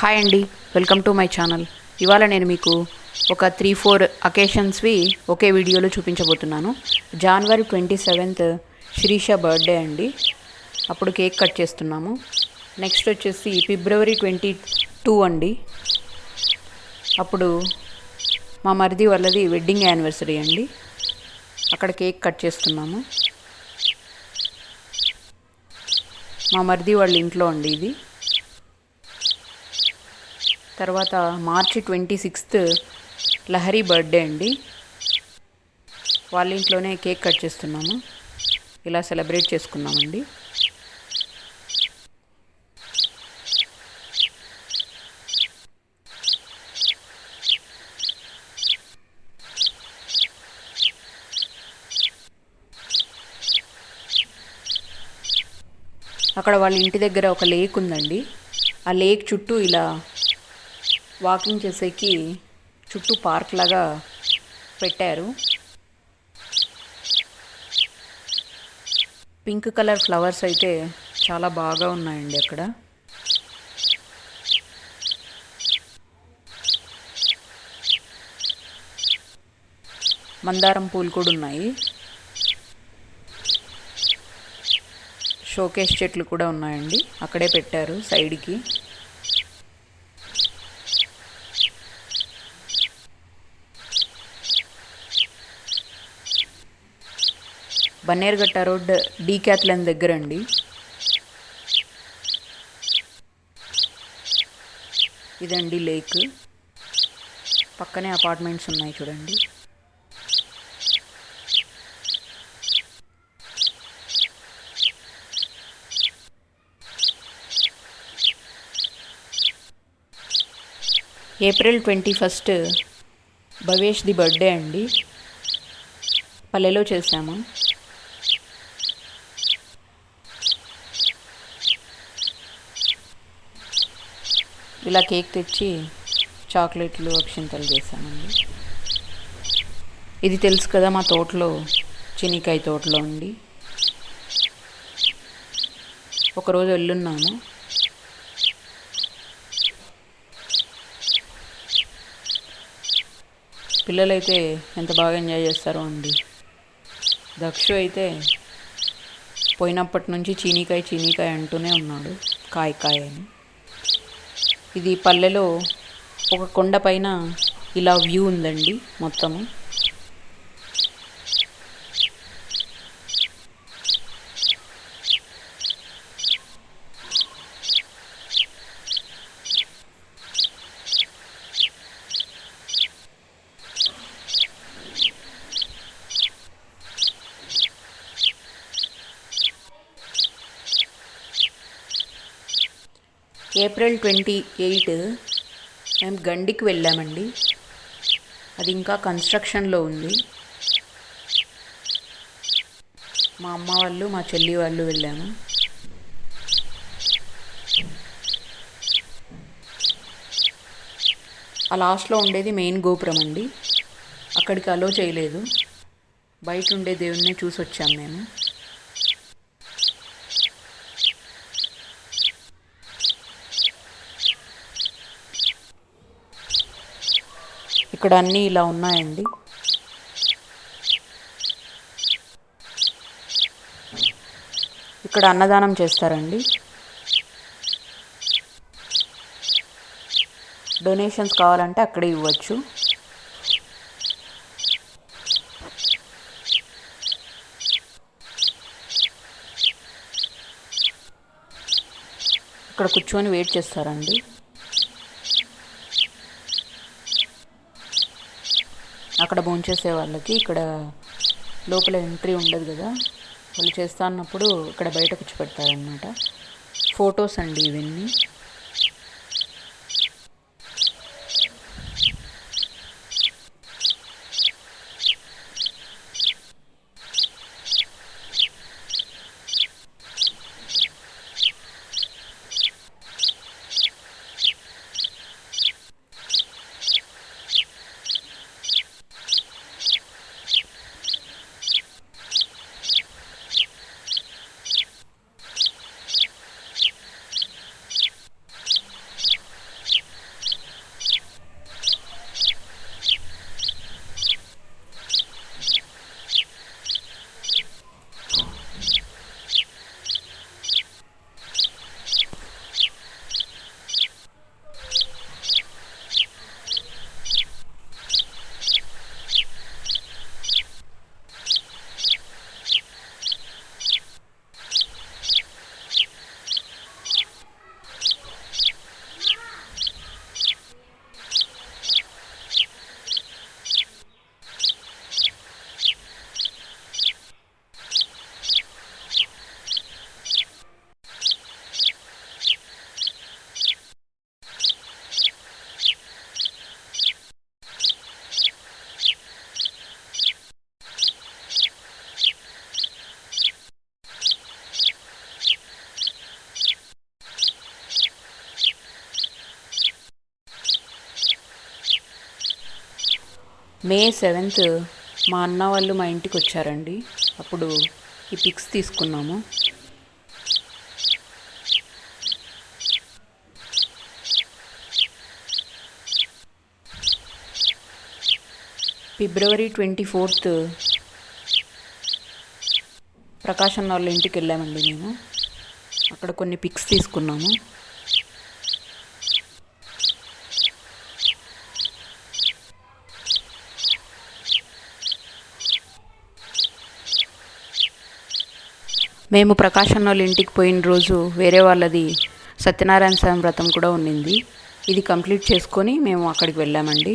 Hi అండి welcome to my channel ఇవాళ నేను మీకు ఒక త్రీ ఫోర్ అకేషన్స్వి ఒకే వీడియోలో చూపించబోతున్నాను. January twenty seventh Sirisha birthday అండి అప్పుడు కేక్ కట్ చేస్తున్నాము. నెక్స్ట్ వచ్చేసి ఫిబ్రవరి ట్వంటీ టూ అండి అప్పుడు మా మరిది వాళ్ళది వెడ్డింగ్ యానివర్సరీ అండి అక్కడ కేక్ కట్ చేస్తున్నాము. మా మరిది వాళ్ళ ఇంట్లో అండి ఇది. తర్వాత March twenty sixth Lahari birthday అండి. వాళ్ళ ఇంట్లోనే కేక్ కట్ చేస్తున్నాము. ఇలా సెలబ్రేట్ చేసుకున్నామండి. అక్కడ వాళ్ళ ఇంటి దగ్గర ఒక లేక్ ఉందండి. ఆ లేక్ చుట్టూ ఇలా వాకింగ్ చేసేకి చుట్టూ పార్క్ లాగా పెట్టారు. పింక్ కలర్ ఫ్లవర్స్ అయితే చాలా బాగా ఉన్నాయండి అక్కడ. మందారం పూలు కూడా ఉన్నాయి. షోకేస్ చెట్లు కూడా ఉన్నాయండి. అక్కడే పెట్టారు సైడ్కి. బన్నేరుగట్ట రోడ్ డీక్యాథ్లన్ దగ్గర అండి ఇదండి లేక్. పక్కనే అపార్ట్మెంట్స్ ఉన్నాయి చూడండి. April twenty first Bhavesh the birthday అండి. పల్లెలో చేసాము ఇలా కేక్ తెచ్చి చాక్లెట్లు అక్షింతలు చేశామండి ఇది తెలుసు కదా మా తోటలో చినికాయ తోటలో ఉండి ఒకరోజు వెళ్ళున్నాను పిల్లలైతే ఎంత బాగా ఎంజాయ్ చేస్తారో అండి. దక్షు అయితే పోయినప్పటి నుంచి చీనీకాయ చీనీకాయ అంటూనే ఉన్నాడు కాయ కాయ అని. ఇది పల్లెలో ఒక కొండ పైన ఇలా వ్యూ ఉందండి మొత్తము. ఏప్రిల్ ట్వంటీ ఎయిట్ మేము గండికి వెళ్ళామండి. అది ఇంకా కన్స్ట్రక్షన్లో ఉంది. మా అమ్మ వాళ్ళు మా చెల్లి వాళ్ళు వెళ్ళాము. ఆ లాస్ట్లో ఉండేది మెయిన్ గోపురం అండి. అక్కడికి అలో చేయలేదు. బయట ఉండే దేవుణ్ణి చూసి వచ్చాము మేము. ఇక్కడ అన్నీ ఇలా ఉన్నాయండి. ఇక్కడ అన్నదానం చేస్తారండి. డొనేషన్స్ కావాలంటే అక్కడే ఇవ్వచ్చు. ఇక్కడ కూర్చొని వెయిట్ చేస్తారండి. అక్కడ భోంచేసే వాళ్ళకి ఇక్కడ లోపల ఎంట్రీ ఉండదు కదా. వాళ్ళు చేస్తా అన్నప్పుడు ఇక్కడ బయట కూర్చోపెడతారనమాట ఫొటోస్ అండి ఇవన్నీ. మే సెవెంత్ మా అన్న వాళ్ళు మా ఇంటికి వచ్చారండి. అప్పుడు ఈ పిక్స్ తీసుకున్నాము. ఫిబ్రవరి ట్వంటీ ఫోర్త్ ప్రకాశం వాళ్ళ ఇంటికి వెళ్ళామండి మేము. అక్కడ కొన్ని పిక్స్ తీసుకున్నాము. మేము ప్రకాశం వాళ్ళ ఇంటికి పోయిన రోజు వేరే వాళ్ళది సత్యనారాయణ స్వామి వ్రతం కూడా ఉండింది. ఇది కంప్లీట్ చేసుకొని మేము అక్కడికి వెళ్ళామండి.